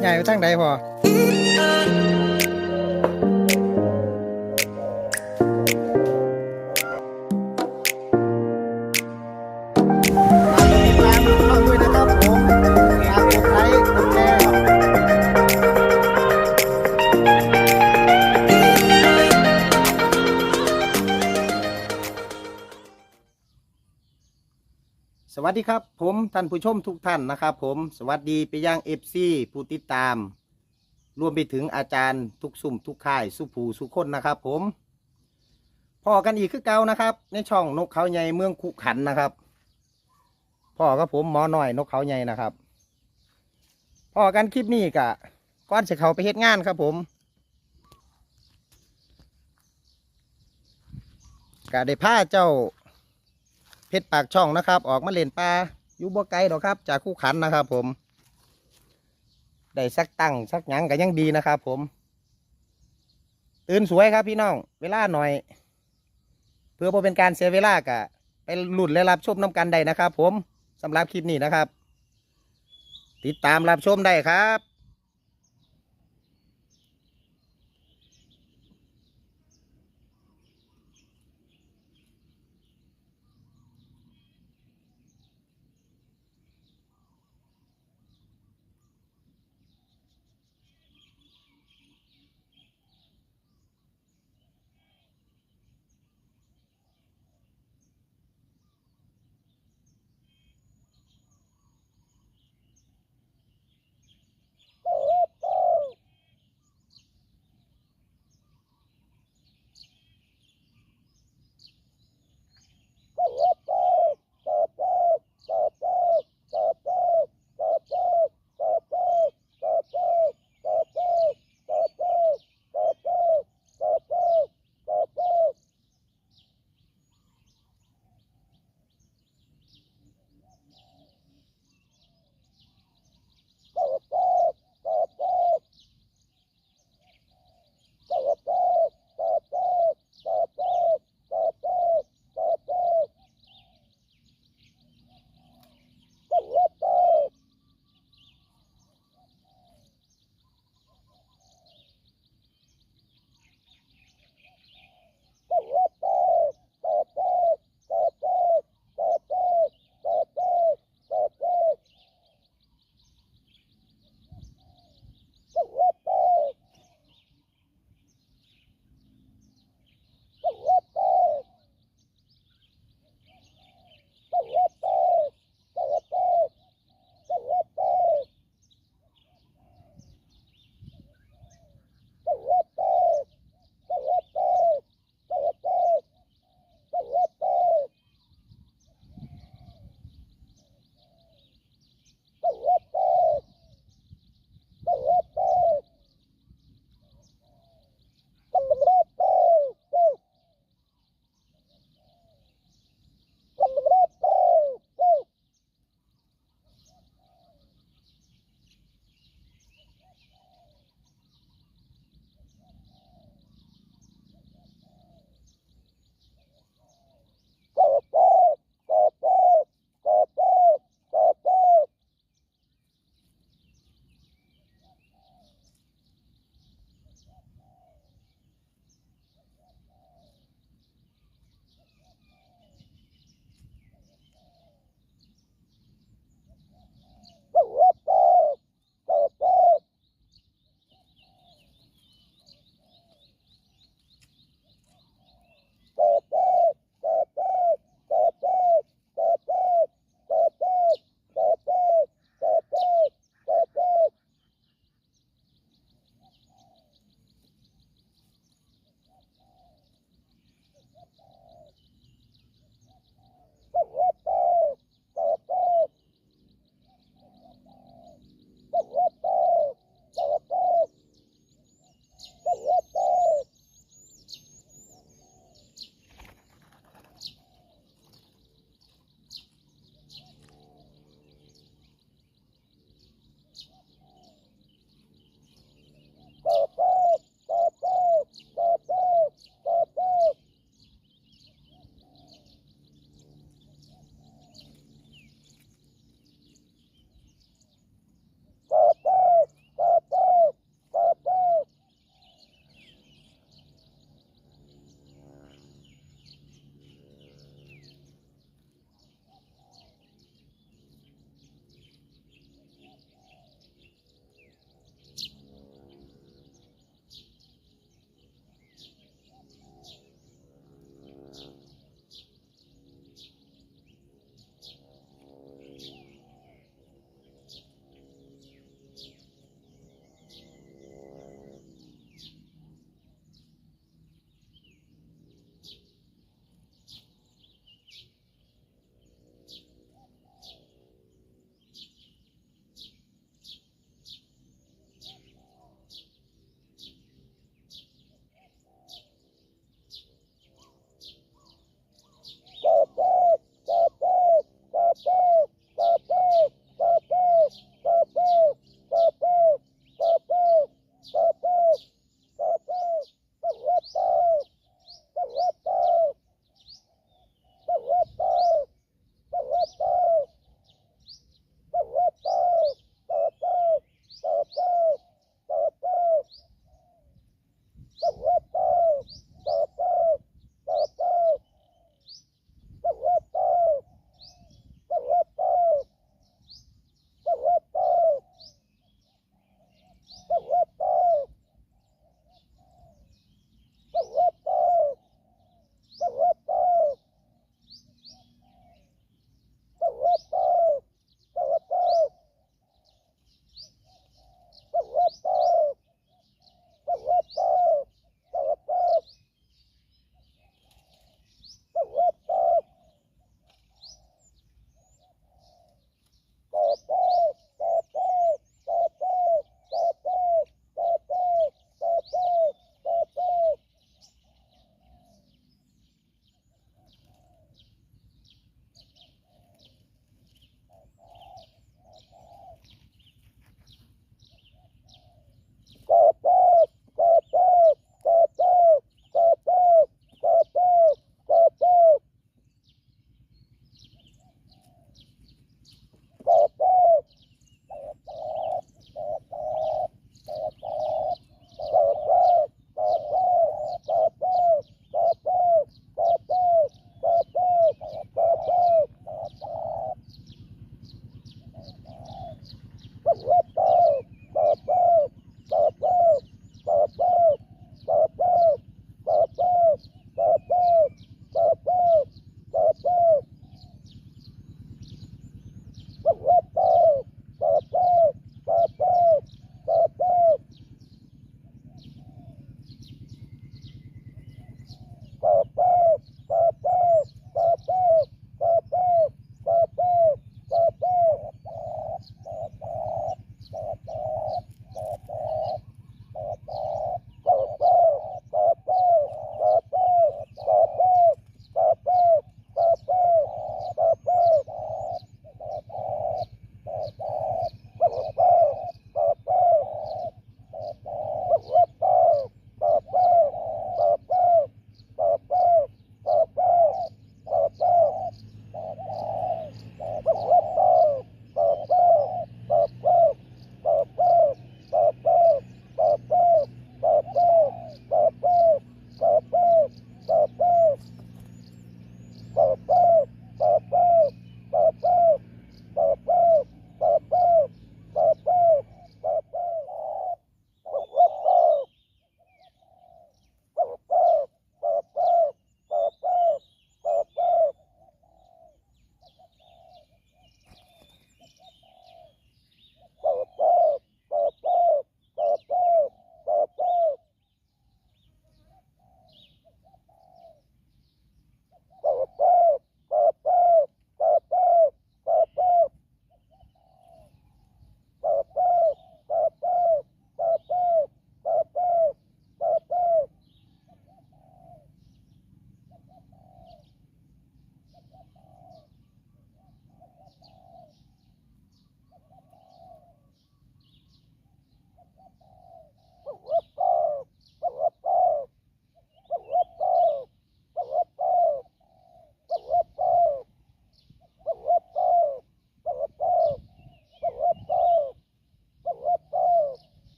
ใหญ่ไปทางใดพอ สวัสดีครับผมท่านผู้ชมทุกท่านนะครับผมสวัสดีไปยังเอฟซีผู้ติดตาม รวมไปถึงอาจารย์ทุกสุ่มทุกค่ายสุภูสุคนนะครับผมพอกันอีกคือเก่านะครับ ในช่องนกเขาใหญ่เมืองคุขันนะครับพ่อกับผมหมอหน่อยนกเขาใหญ่นะครับพอกันคลิปนี้กะก้อนจะเขาไปเฮ็ดงานครับผมกะได้ผ้าเจ้า เพชรปากช่องนะครับ ออกมาเล่นปลาอยู่บ่ไกลดอกครับ จากคู่ขันนะครับ ผม ได้สักตั้งสักหยังก็ยังดีนะครับ ผม ตื่นสวยครับพี่น้อง เวลาหน่อย เพื่อบ่เป็นการเสียเวลากะไปหลุดและรับชมน้ำกันได้นะครับ ผมสำหรับคลิปนี้นะครับ ติดตามรับชมได้ครับ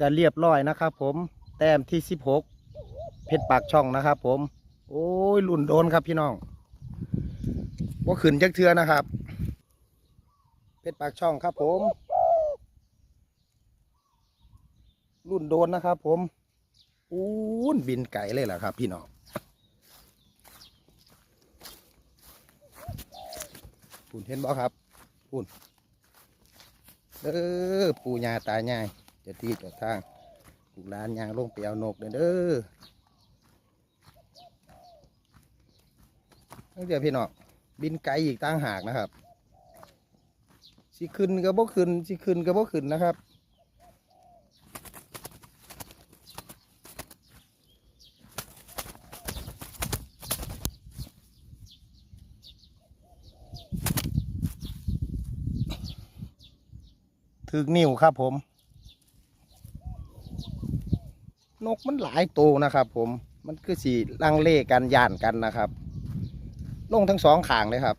ก็เรียบร้อยนะครับผมแต้มที่สิบหกเพชรปากช่องนะครับผม โอ้ยลุ่นโดนครับพี่น้องว่าขึ้นจักเทือนะครับ เพชรปากช่องครับผม รุ่นโดนนะครับผมอู้นบินไก่เลยเหรอครับ พี่น้องปุ่นเห็นบ่ครับปุ่นเด้อปูยาตายายเจะที่จะทางลูกหลานยางลงไปเอานกเด้อเด้อตั้งแต่พี่น้องบินไกลอีกต่างหากนะครับสิขึ้นก็บ่ขึ้นสิขึ้นก็บ่ขึ้นนะครับถึกนิ้วครับผม น กมันหลายตัวนะครับ ผมมันคือสีลังเลกันย่านกันนะครับ ลงทั้งสองขางเลยครับ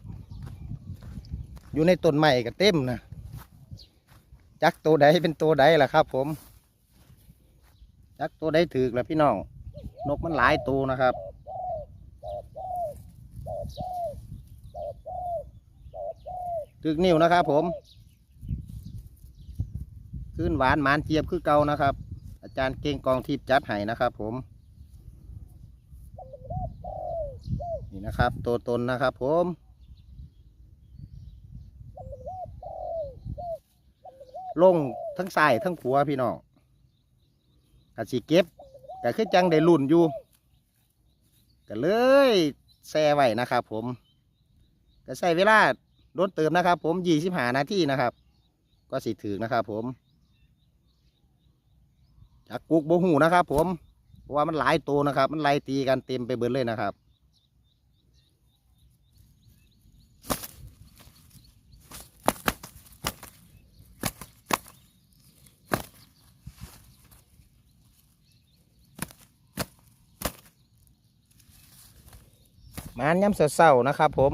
อยู่ในต้นไม้ก็เต็มนะจักตัวใดเป็นตัวใดล่ะครับ ผมจักตัวใดถือล้วพี่น้องนกมันหลายตัวนะครับถึกนิ้วนะครับผมขึ้นหวานหมานเจี๊ยบคือเก่านะครับ จารย์เก่งกองทิพย์จัดให้นะครับผม นี่นะครับ ตัวตนนะครับผมลงทั้งซ้ายทั้งขัวพี่น้องกะสิเก็บก็คือจังได้ลุ่นอยู่ก็เลยแซ่ไว้นะครับผมก็ใช้เวลาโดนเติมนะครับ ผมยี่สิบห้านาทีนะครับ ก็สิถือนะครับผม จากกุกโบหูนะครับ ผมเพราะว่ามันหลายตัวนะครับ มันไล่ตีกันเต็มไปเบิดเลยนะครับมานย้ำเศร้าๆนะครับ ผม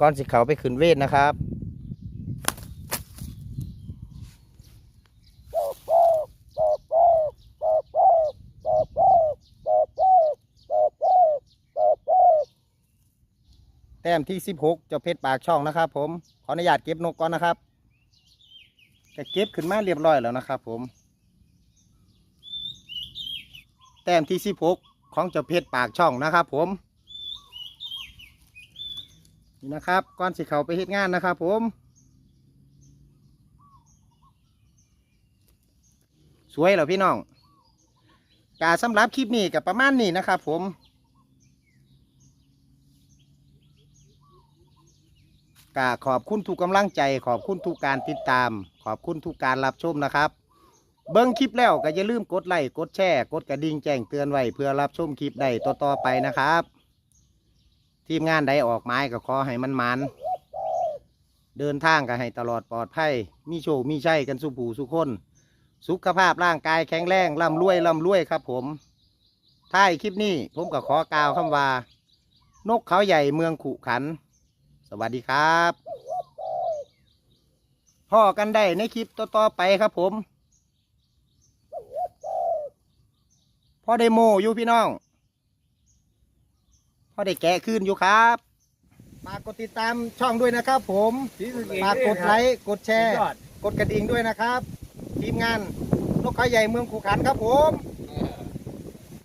ก่อนสิเขาไปขึ้นเวทนะครับ มที่สิบหกเจ้าเพชรปากช่องนะครับผมขออนุญาตเก็บนกก่อนนะครับก็เก็บขึ้นมาเรียบร้อยแล้วนะครับผม แต้มที่สิบหกของเจ้าเพชรปากช่องนะครับผมนี่นะครับก่อนสิเขาไปเฮ็ดงานนะครับผม สวยเหรอพี่น้องกาสำหรับคลิปนี้กับประมาณนี้นะครับผม กาขอบคุณทุกกำลังใจ ขอบคุณทุกการติดตาม ขอบคุณทุกการรับชมนะครับ เบิ้งคลิปแล้วก็อย่าลืมกดไลค์กดแชร์กดกระดิ่งแจ้งเตือนไว้เพื่อรับชมคลิปได้ต่อๆไปนะครับ ทีมงานใดออกไม้ก็ขอให้มันมันเดินทางก็ให้ตลอดปลอดภัยมีโชคมีชัยกันสุผูสุคน สุขภาพร่างกายแข็งแรงร่ำรวยร่ำรวยครับผมท้ายคลิปนี้ผมก็ขอกล่าวคำว่า นกเขาใหญ่เมืองขุขัน สวัสดีครับพ่อกันได้ในคลิปต่อๆไปครับผมพ่อได้โมอยู่พี่น้องพ่อได้แกะขึ้นอยู่ครับมากดติดตามช่องด้วยนะครับ ผมมากดไลค์กดแชร์ กดกระดิ่งด้วยนะครับ ทีมงานนกเขาใหญ่เมืองขุขันครับผม